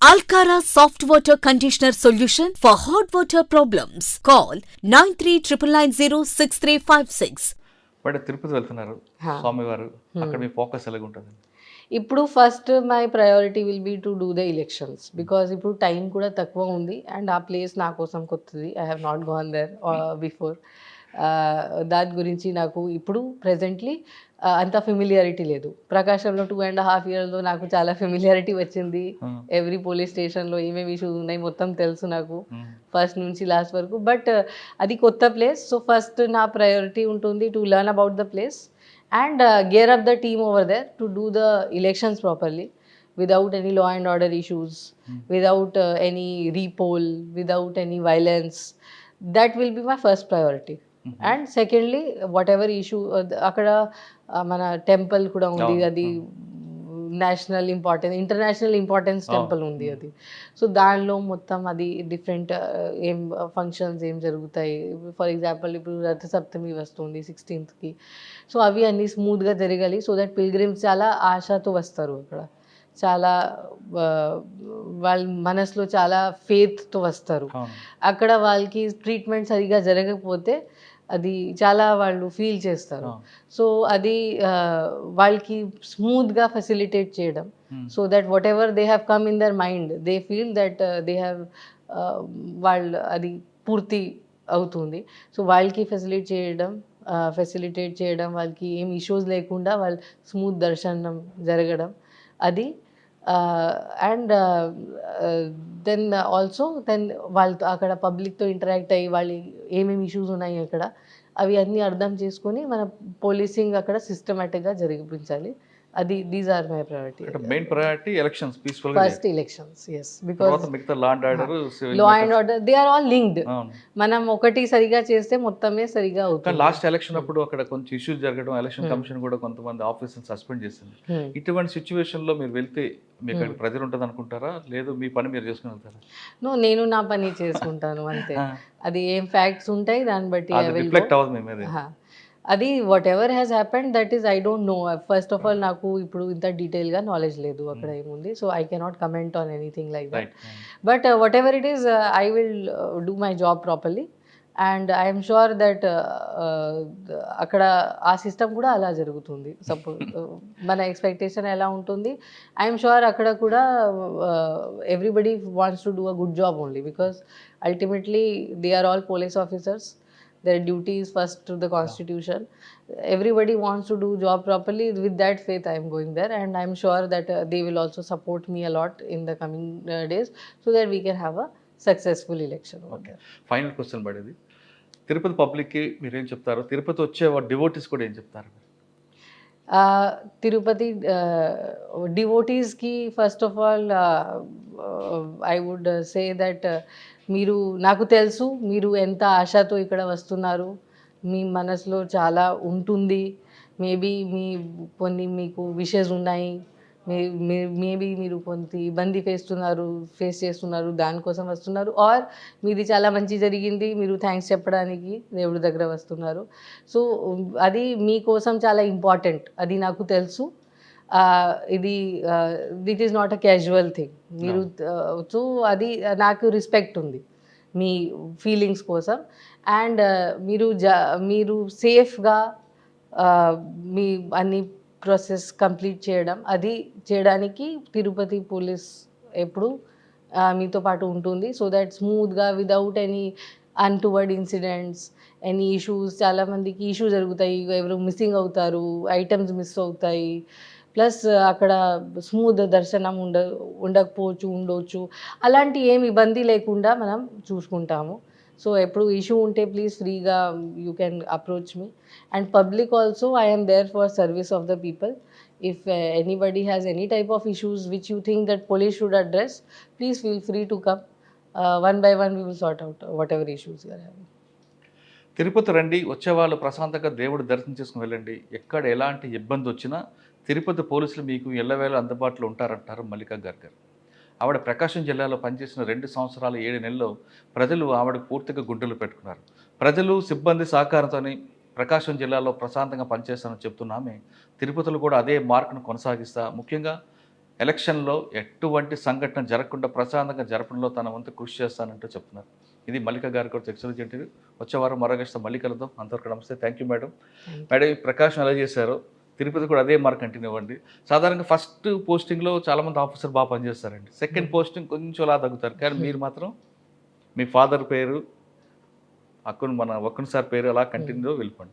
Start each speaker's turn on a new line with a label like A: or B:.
A: Alcara Soft Water Conditioner Solution for hot water problems. Call 9399906356.
B: But Tirupati వెళ్తున్నారు. స్వామివారు అక్కడ మీ ఫోకస్ ఎలాగ ఉంటుంది
C: ఇప్పుడు first my priority will be to do the elections because ఇప్పుడు టైం కూడా తక్కువ ఉంది అండ్ ఆ ప్లేస్ నా కోసం కొత్తది I have not gone there before Uh, దాని గురించి నాకు ఇప్పుడు ప్రెజెంట్లీ అంత ఫెమిలియారిటీ లేదు. ప్రకాశంలో టూ అండ్ హాఫ్ ఇయర్లో నాకు చాలా ఫెమిలియారిటీ వచ్చింది. ఎవ్రీ పోలీస్ స్టేషన్లో ఏమేమి ఇష్యూస్ ఉన్నాయి మొత్తం తెలుసు నాకు. ఫస్ట్ నుంచి లాస్ట్ వరకు. బట్ అది కొత్త ప్లేస్ సో ఫస్ట్ నా ప్రయారిటీ ఉంటుంది to learn about the place and gear up the team over there to do the elections properly without any law and order issues, without uh, any repoll, without any violence. That will be my first priority. And secondly whatever issue అక్కడ మన temple కూడా ఉంది అది national importance international importance temple ఉంది అది. So దానిలో మొత్తం అది డిఫరెంట్ ఏం ఫంక్షన్స్ ఏం జరుగుతాయి? ఫర్ ఎగ్జాంపుల్ ఇప్పుడు రథ సప్తమి వస్తుంది సిక్స్టీన్త్కి సో అవి అన్నీ స్మూత్గా జరగాలి సో దట్ పిల్గ్రిమ్స్ చాలా ఆశతో వస్తారు అక్కడ. చాలా వాళ్ళ మనసులో చాలా ఫేత్తో వస్తారు. అక్కడ వాళ్ళకి ట్రీట్మెంట్ సరిగా జరగకపోతే అది చాలా వాళ్ళు ఫీల్ చేస్తారు. సో అది వాళ్ళకి స్మూత్గా ఫెసిలిటేట్ చేయడం. So that whatever they have come in their mind they feel that they have వాళ్ళు అది పూర్తి అవుతుంది సో వాళ్ళకి ఫెసిలిటేట్ చేయడం ఫెసిలిటేట్ చేయడం వాళ్ళకి ఏం ఇష్యూస్ లేకుండా వాళ్ళ స్మూత్ దర్శనం జరగడం అది అండ్ దెన్ ఆల్సో దెన్ వాళ్ళతో అక్కడ పబ్లిక్తో ఇంటరాక్ట్ అయ్యి వాళ్ళు ఏమేమి ఇష్యూస్ ఉన్నాయి అక్కడ అవి అన్నీ అర్థం చేసుకొని మన పోలీసింగ్ అక్కడ సిస్టమేటిక్గా జరిగిపించాలి. అది these are my priority
B: main priority elections peaceful
C: first elections as because
B: మిగతా law and order
C: law and order they are all linked మనం ఒకటి సరిగా చేస్తే మొత్తమే సరిగా అవుతుంది.
B: లాస్ట్ ఎలక్షన్ అప్పుడు అక్కడ కొంచెం ఇష్యూస్ జరగడం ఎలక్షన్ కమిషన్ కూడా కొంతమంది ఆఫీసర్స్ సస్పెండ్ చేసింది.
C: Hmm.
B: ఇటువంటి సిచ్యువేషన్లో మీరు వెళ్తే మీకు అక్కడ ప్రెజర్ ఉంటుంది అనుకుంటారా? లేదు మీ పని మీరు చేసుకుని వెళ్తారా?
C: నో నేను నా పని చేసుకుంటాను అంతే. అది ఏం ఫ్యాక్ట్స్ ఉంటాయి దాన్ని బట్టి
B: రిఫ్లెక్ట్. అవ్వదు మీ మీద.
C: హా. అది whatever has happened that is I don't know first of all నాకు ఇప్పుడు ఇంత డీటెయిల్గా నాలెడ్జ్ లేదు అక్కడ ఏముంది. So I cannot comment on anything like that but whatever it is I will do my job properly and I'm sure that uh, అక్కడ ఆ system కూడా అలా జరుగుతుంది. సపోజ్ మన ఎక్స్పెక్టేషన్ ఎలా ఉంటుంది? ఐఎమ్ షూర్ అక్కడ కూడా everybody wants to do a good job only because ultimately they are all police officers their duty is first to the constitution everybody wants to do job properly with that faith i am going there and i'm sure that uh, they will also support me a lot in the coming uh, days so that we can have a successful election over there.
B: Final question పడేది తిరుపతి పబ్లిక్కి మీరు ఏం చెప్తారు తిరుపతి వచ్చే devotees కూడా ఏం చెప్తారు
C: Uh, Tirupati డివోటీస్కి first of all I would say that మీరు నాకు తెలుసు మీరు ఎంత ఆశతో ఇక్కడ వస్తున్నారు. మీ మనసులో చాలా ఉంటుంది. మేబీ మీ కొన్ని మీకు విషెస్ ఉన్నాయి. మేబీ మీరు కొంత ఇబ్బంది ఫేస్తున్నారు ఫేస్ చేస్తున్నారు దానికోసం వస్తున్నారు. ఆర్ మీది చాలా మంచి జరిగింది మీరు థ్యాంక్స్ చెప్పడానికి దేవుడి దగ్గర వస్తున్నారు. సో అది మీకోసం చాలా ఇంపార్టెంట్ అది నాకు తెలుసు. ఇది it is not a casual thing మీరు సో అది నాకు రెస్పెక్ట్ ఉంది మీ ఫీలింగ్స్ కోసం. అండ్ మీరు జ మీరు సేఫ్గా మీ అన్ని ప్రాసెస్ కంప్లీట్ చేయడం అది చేయడానికి తిరుపతి పోలీస్ ఎప్పుడు మీతో పాటు ఉంటుంది. సో దట్ స్మూత్గా without any untoward incidents any issues చాలామందికి ఇష్యూ జరుగుతాయి. ఎవరు మిస్సింగ్ అవుతారు ఐటమ్స్ మిస్ అవుతాయి. ప్లస్ అక్కడ స్మూత్ దర్శనం ఉండ ఉండకపోవచ్చు ఉండవచ్చు అలాంటి ఏమి ఇబ్బంది లేకుండా మనం చూసుకుంటాము. సో ఎప్పుడు ఇష్యూ ఉంటే ప్లీజ్ ఫ్రీగా you can approach me and public also I'm there for service of the people if anybody has any type of issues which you think that police should address please feel free to come one by one we will sort out whatever issues your
B: Tirupati రండి వచ్చేవాళ్ళు ప్రశాంతంగా దేవుడు దర్శనం చేసుకుని వెళ్ళండి. ఎక్కడ ఎలాంటి ఇబ్బంది వచ్చినా తిరుపతి పోలీసులు మీకు ఎల్లవేళ అందుబాటులో ఉంటారంటారు మల్లికా గారు. ఆవిడ ప్రకాశం జిల్లాలో పనిచేసిన రెండు సంవత్సరాల ఏడు నెలల్లో ప్రజలు ఆవిడ పూర్తిగా గుండెలు పెట్టుకున్నారు. ప్రజలు సిబ్బంది సహకారంతోని ప్రకాశం జిల్లాలో ప్రశాంతంగా పనిచేస్తానని చెప్తున్నామే తిరుపతిలో కూడా అదే మార్కును కొనసాగిస్తా ముఖ్యంగా ఎలక్షన్లో ఎటువంటి సంఘటన జరగకుండా ప్రశాంతంగా జరపడంలో తన వంతు కృషి చేస్తానంటూ చెప్తున్నారు. ఇది మల్లిక గారి కూడా ఎక్సలెంట్ ఇంటర్వ్యూ వచ్చే వారం మరొక మళ్ళీ కలుద్దాం. అంతవరకు నమస్తే. థ్యాంక్ యూ మేడం మేడం ఈ ప్రకాశం ఎలా చేశారో? తిరుపతి కూడా అదే మార్క్ కంటిన్యూ అవ్వండి. సాధారణంగా ఫస్ట్ పోస్టింగ్లో చాలామంది ఆఫీసర్ బాగా పనిచేస్తారండి. సెకండ్ పోస్టింగ్ కొంచెం అలా తగ్గుతారు. కానీ మీరు మాత్రం మీ ఫాదర్ పేరు అక్కును మన ఒక్కని సార్ పేరు అలా కంటిన్యూ వెళ్ళిపోండి.